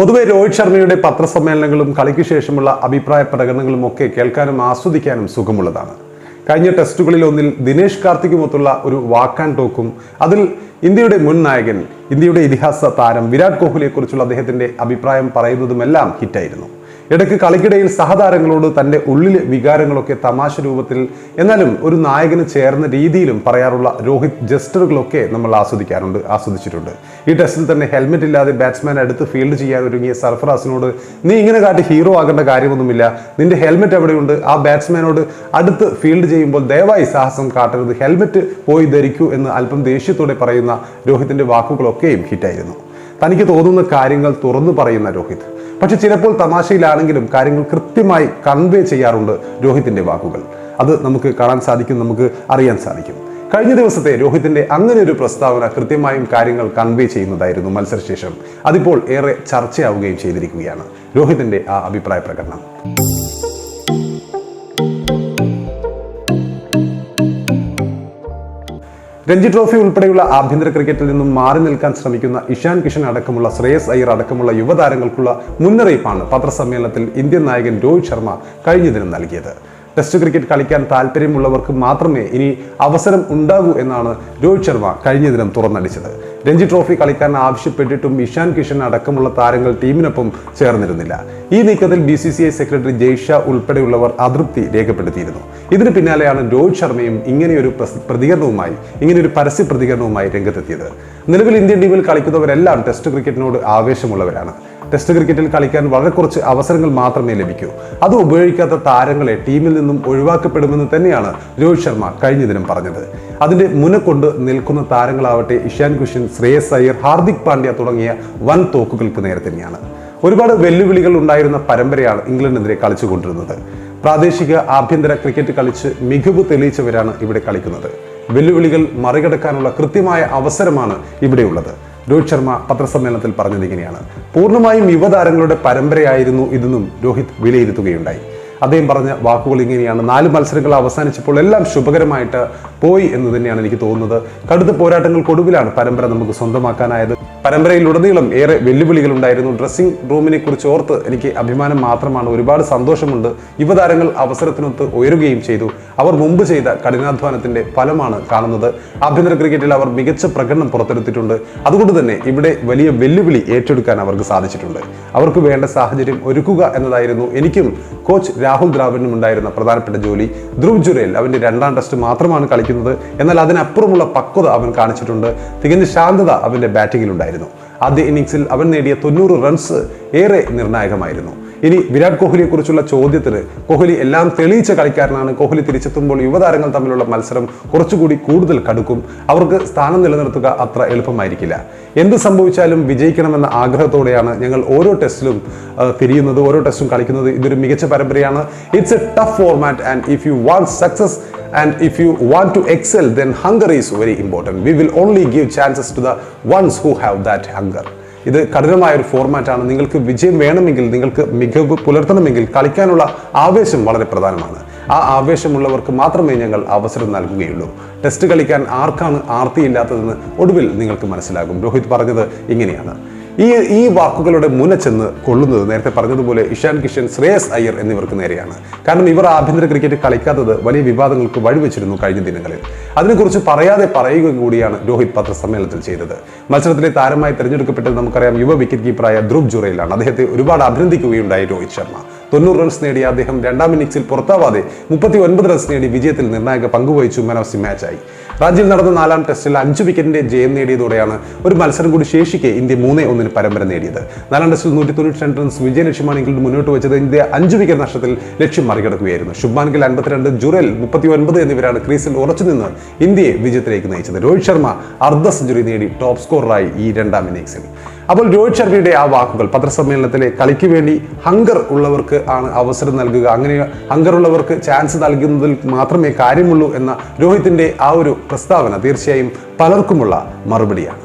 പൊതുവെ രോഹിത് ശർമ്മയുടെ പത്രസമ്മേളനങ്ങളും കളിക്ക് ശേഷമുള്ള അഭിപ്രായ പ്രകടനങ്ങളും ഒക്കെ കേൾക്കാനും ആസ്വദിക്കാനും സുഖമുള്ളതാണ്. കഴിഞ്ഞ ടെസ്റ്റുകളിൽ ഒന്നിൽ ദിനേഷ് കാർത്തിക്കുമൊത്തുള്ള ഒരു വാക്കാൻ ടോക്കും അതിൽ ഇന്ത്യയുടെ മുൻ നായകൻ ഇന്ത്യയുടെ ഇതിഹാസ താരം വിരാട് കോഹ്ലിയെക്കുറിച്ചുള്ള അദ്ദേഹത്തിന്റെ അഭിപ്രായം പറയുന്നതുമെല്ലാം ഹിറ്റായിരുന്നു. ഇടയ്ക്ക് കളിക്കിടയിൽ സഹതാരങ്ങളോട് തന്റെ ഉള്ളിലെ വികാരങ്ങളൊക്കെ തമാശ രൂപത്തിൽ എന്നാലും ഒരു നായകന് ചേർന്ന രീതിയിലും പറയാറുള്ള രോഹിത് ജസ്റ്ററുകളൊക്കെ നമ്മൾ ആസ്വദിക്കാറുണ്ട് ആസ്വദിച്ചിട്ടുണ്ട്. ഈ ടെസ്റ്റിൽ തന്നെ ഹെൽമെറ്റ് ഇല്ലാതെ ബാറ്റ്സ്മാൻ അടുത്ത് ഫീൽഡ് ചെയ്യാൻ ഒരുങ്ങിയ സർഫറാസിനോട് നീ ഇങ്ങനെ കാട്ടി ഹീറോ ആകേണ്ട കാര്യമൊന്നുമില്ല. നിന്റെ ഹെൽമെറ്റ് എവിടെയുണ്ട്? ആ ബാറ്റ്സ്മാനോട് അടുത്ത് ഫീൽഡ് ചെയ്യുമ്പോൾ ദയവായി സാഹസം കാട്ടരുത്. ഹെൽമെറ്റ് പോയി ധരിക്കൂ എന്ന് അല്പം ദേഷ്യത്തോടെ പറയുന്ന രോഹിത്തിന്റെ വാക്കുകളൊക്കെയും ഹിറ്റായിരുന്നു തനിക്ക് തോന്നുന്ന കാര്യങ്ങൾ തുറന്നു പറയുന്ന രോഹിത്. പക്ഷെ ചിലപ്പോൾ തമാശയിലാണെങ്കിലും കാര്യങ്ങൾ കൃത്യമായി കൺവേ ചെയ്യാറുണ്ട് രോഹിത്തിന്റെ വാക്കുകൾ. അത് നമുക്ക് കാണാൻ സാധിക്കും നമുക്ക് അറിയാൻ സാധിക്കും. കഴിഞ്ഞ ദിവസത്തെ രോഹിത്തിന്റെ അങ്ങനെ ഒരു പ്രസ്താവന കൃത്യമായും കാര്യങ്ങൾ കൺവേ ചെയ്യുന്നതായിരുന്നു മത്സരശേഷം. അതിപ്പോൾ ഏറെ ചർച്ചയാവുകയും ചെയ്തിരിക്കുകയാണ് രോഹിത്തിന്റെ ആ അഭിപ്രായ പ്രകടനം. രഞ്ജി ട്രോഫി ഉൾപ്പെടെയുള്ള ആഭ്യന്തര ക്രിക്കറ്റിൽ നിന്നും മാറി നിൽക്കാൻ ശ്രമിക്കുന്ന ഇഷാൻ കിഷൻ അടക്കമുള്ള ശ്രേയസ് അയ്യർ അടക്കമുള്ള യുവതാരങ്ങൾക്കുള്ള മുന്നറിയിപ്പാണ് പത്രസമ്മേളനത്തിൽ ഇന്ത്യൻ നായകൻ രോഹിത് ശർമ്മ കഴിഞ്ഞ ദിനം നൽകിയത്. ടെസ്റ്റ് ക്രിക്കറ്റ് കളിക്കാൻ താല്പര്യമുള്ളവർക്ക് മാത്രമേ ഇനി അവസരം ഉണ്ടാകൂ എന്നാണ് രോഹിത് ശർമ്മ കഴിഞ്ഞ ദിനം തുറന്നടിച്ചത്. രഞ്ജി ട്രോഫി കളിക്കാൻ ആവശ്യപ്പെട്ടിട്ടും ഇഷാൻ കിഷൻ അടക്കമുള്ള താരങ്ങൾ ടീമിനൊപ്പം ചേർന്നിരുന്നില്ല. ഈ നീക്കത്തിൽ B C C I secretary Jay Shah ഉൾപ്പെടെയുള്ളവർ അതൃപ്തി രേഖപ്പെടുത്തിയിരുന്നു. ഇതിന് പിന്നാലെയാണ് രോഹിത് ശർമ്മയും ഇങ്ങനെയൊരു പ്രതികരണവുമായി ഇങ്ങനെയൊരു പരസ്യ പ്രതികരണവുമായി രംഗത്തെത്തിയത്. നിലവിൽ ഇന്ത്യൻ ടീമിൽ കളിക്കുന്നവരെല്ലാം ടെസ്റ്റ് ക്രിക്കറ്റിനോട് ആവേശമുള്ളവരാണ്. ടെസ്റ്റ് ക്രിക്കറ്റിൽ കളിക്കാൻ വളരെ കുറച്ച് അവസരങ്ങൾ മാത്രമേ ലഭിക്കൂ. അത് ഉപയോഗിക്കാത്ത താരങ്ങളെ ടീമിൽ നിന്നും ഒഴിവാക്കപ്പെടുമെന്ന് തന്നെയാണ് രോഹിത് ശർമ്മ കഴിഞ്ഞ ദിനം പറഞ്ഞത്. അതിന്റെ മുനക്കൊണ്ട് നിൽക്കുന്ന താരങ്ങളാവട്ടെ ഇഷാൻ കുഷൻ ശ്രേയസ് അയ്യർ ഹാർദിക് പാണ്ഡ്യ തുടങ്ങിയ വൻ തോക്കുകൾക്ക് നേരെ തന്നെയാണ്. ഒരുപാട് വെല്ലുവിളികൾ ഉണ്ടായിരുന്ന പരമ്പരയാണ് ഇംഗ്ലണ്ടിനെതിരെ കളിച്ചുകൊണ്ടിരുന്നത്. പ്രാദേശിക ആഭ്യന്തര ക്രിക്കറ്റ് കളിച്ച് മികവ് തെളിയിച്ചവരാണ് ഇവിടെ കളിക്കുന്നത്. വെല്ലുവിളികൾ മറികടക്കാനുള്ള കൃത്യമായ അവസരമാണ് ഇവിടെയുള്ളത്. രോഹിത് ശർമ്മ പത്രസമ്മേളനത്തിൽ പറഞ്ഞത് ഇങ്ങനെയാണ്. പൂർണമായും യുവതാരങ്ങളുടെ പരമ്പരയായിരുന്നു ഇതെന്നും രോഹിത് വിലയിരുത്തുകയുണ്ടായി. അദ്ദേഹം പറഞ്ഞ വാക്കുകൾ ഇങ്ങനെയാണ്. നാല് മത്സരങ്ങൾ അവസാനിച്ചപ്പോൾ എല്ലാം ശുഭകരമായിട്ട് പോയി എന്ന് തന്നെയാണ് എനിക്ക് തോന്നുന്നത്. കടുത്ത പോരാട്ടങ്ങൾക്കൊടുവിലാണ് പരമ്പര നമുക്ക് സ്വന്തമാക്കാനായത്. പരമ്പരയിലുടനീളം ഏറെ വെല്ലുവിളികൾ ഉണ്ടായിരുന്നു. ഡ്രസ്സിംഗ് റൂമിനെ കുറിച്ച് ഓർത്ത് എനിക്ക് അഭിമാനം മാത്രമാണ്. ഒരുപാട് സന്തോഷമുണ്ട്. യുവതാരങ്ങൾ അവസരത്തിനൊത്ത് ഉയരുകയും ചെയ്തു. അവർ മുമ്പ് ചെയ്ത കഠിനാധ്വാനത്തിന്റെ ഫലമാണ് കാണുന്നത്. ആഭ്യന്തര ക്രിക്കറ്റിൽ അവർ മികച്ച പ്രകടനം പുറത്തെടുത്തിട്ടുണ്ട്. അതുകൊണ്ട് തന്നെ ഇവിടെ വലിയ വെല്ലുവിളി ഏറ്റെടുക്കാൻ അവർക്ക് സാധിച്ചിട്ടുണ്ട്. അവർക്ക് വേണ്ട സാഹചര്യം ഒരുക്കുക എന്നതായിരുന്നു എനിക്കും കോച്ച് രാഹുൽ ദ്രാവിഡിനും ഉണ്ടായിരുന്ന പ്രധാനപ്പെട്ട ജോലി ധ്രുവ് ജുരേൽ. അവന്റെ രണ്ടാം ടെസ്റ്റ് മാത്രമാണ് കളിക്കുന്നത്. എന്നാൽ അതിനപ്പുറമുള്ള പക്വത അവൻ കാണിച്ചിട്ടുണ്ട്. തികഞ്ഞ ശാന്തത അവന്റെ ബാറ്റിംഗിൽ ഉണ്ടായിരുന്നു ആദ്യ ഇന്നിംഗ്സിൽ അവൻ നേടിയ തൊണ്ണൂറ് റൺസ് ഏറെ നിർണായകമായിരുന്നു. ഇനി വിരാട് കോഹ്ലിയെ കുറിച്ചുള്ള ചോദ്യത്തിന് കോഹ്ലി എല്ലാം തെളിയിച്ച കളിക്കാരനാണ്. കോഹ്ലി തിരിച്ചെത്തുമ്പോൾ യുവതാരങ്ങൾ തമ്മിലുള്ള മത്സരം കുറച്ചുകൂടി കൂടുതൽ കടുക്കും. അവർക്ക് സ്ഥാനം നിലനിർത്തുക അത്ര എളുപ്പമായിരിക്കില്ല. എന്ത് സംഭവിച്ചാലും വിജയിക്കണമെന്ന ആഗ്രഹത്തോടെയാണ് ഞങ്ങൾ ഓരോ ടെസ്റ്റിലും തിരിയുന്നത് ഓരോ ടെസ്റ്റും കളിക്കുന്നത്. ഇതൊരു മികച്ച പരമ്പരയാണ്. It's a tough format and if you want success and if you want to excel then hunger is very important we will only give chances to the ones who have that hunger ഇത് കഠിനമായ ഒരു ഫോർമാറ്റാണ് നിങ്ങൾക്ക് വിജയം വേണമെങ്കിൽ നിങ്ങൾക്ക് മികവ് പുലർത്തണമെങ്കിൽ കളിക്കാനുള്ള ആവേശം വളരെ പ്രധാനമാണ്. ആ ആവേശമുള്ളവർക്ക് മാത്രമേ ഞങ്ങൾ അവസരം നൽകുകയുള്ളൂ. ടെസ്റ്റ് കളിക്കാൻ ആർക്കാണ് ആർത്തിയില്ലാത്തതെന്ന് ഒടുവിൽ നിങ്ങൾക്ക് മനസ്സിലാകും. രോഹിത് പറഞ്ഞത് ഇങ്ങനെയാണ്. ഈ ഈ വാക്കുകളുടെ മുന ചെന്ന് കൊള്ളുന്നത് നേരത്തെ പറഞ്ഞതുപോലെ ഇഷാൻ കിഷൻ ശ്രേയസ് അയ്യർ എന്നിവർക്ക് നേരെയാണ്. കാരണം ഇവർ ആഭ്യന്തര ക്രിക്കറ്റ് കളിക്കാത്തത് വലിയ വിവാദങ്ങൾക്ക് വഴിവെച്ചിരുന്നു കഴിഞ്ഞ ദിനങ്ങളിൽ. അതിനെക്കുറിച്ച് പറയാതെ പറയുക കൂടിയാണ് രോഹിത് പത്രസമ്മേളനത്തിൽ ചെയ്തത്. മത്സരത്തിലെ താരമായി തിരഞ്ഞെടുക്കപ്പെട്ടത് നമുക്കറിയാം യുവ വിക്കറ്റ് കീപ്പറായ ധ്രുവ് ജുറയിലാണ് അദ്ദേഹത്തെ ഒരുപാട് അഭിനന്ദിക്കുകയുണ്ടായി രോഹിത് ശർമ്മ. തൊണ്ണൂറ് റൺസ് നേടിയ അദ്ദേഹം രണ്ടാം ഇന്നിംഗ്സിൽ പുറത്താവാതെ മുപ്പത്തി ഒൻപത് റൺസ് നേടി വിജയത്തിൽ നിർണായക പങ്കുവഹിച്ചു മാൻ ഓഫ് ദി മാച്ചായി. റാഞ്ചിയിൽ നടന്ന നാലാം ടെസ്റ്റിൽ അഞ്ച് വിക്കറ്റിന്റെ ജയം നേടിയതോടെയാണ് ഒരു മത്സരം കൂടി ശേഷിക്കെ ഇന്ത്യ മൂന്നേ ഒന്നിന് പരമ്പര നേടിയത്. നാലാം ടെസ്റ്റിൽ നൂറ്റി തൊണ്ണൂറ്റി രണ്ട് റൺസ് വിജയ ലക്ഷ്യമാണ് ഇംഗ്ലണ്ട് മുന്നോട്ട് വെച്ചത് ഇന്ത്യ അഞ്ച് വിക്കറ്റ് നഷ്ടത്തിൽ ലക്ഷ്യം മറികടക്കുകയായിരുന്നു. ശുഭ്മാൻ ഗിൽ അൻപത്തിരണ്ട് ജുറൽ മുപ്പത്തി ഒൻപത് എന്നിവരാണ് ക്രീസിൽ ഉറച്ചുനിന്ന് ഇന്ത്യയെ വിജയത്തിലേക്ക് നയിച്ചത്. രോഹിത് ശർമ്മ അർദ്ധ സെഞ്ചുറി നേടി ടോപ് സ്കോററായി ഈ രണ്ടാം ഇന്നിംഗ്സിൽ അപ്പോൾ രോഹിത് ശർമ്മയുടെ ആ വാക്കുകൾ പത്രസമ്മേളനത്തിലെ കളിക്ക് വേണ്ടി ഹങ്കർ ഉള്ളവർക്ക് ആണ് അവസരം നൽകുക. അങ്ങനെ ഹങ്കർ ഉള്ളവർക്ക് ചാൻസ് നൽകുന്നതിൽ മാത്രമേ കാര്യമുള്ളൂ എന്ന രോഹിത്തിന്റെ ആ ഒരു പ്രസ്താവന തീർച്ചയായും പലർക്കുമുള്ള മറുപടിയാണ്.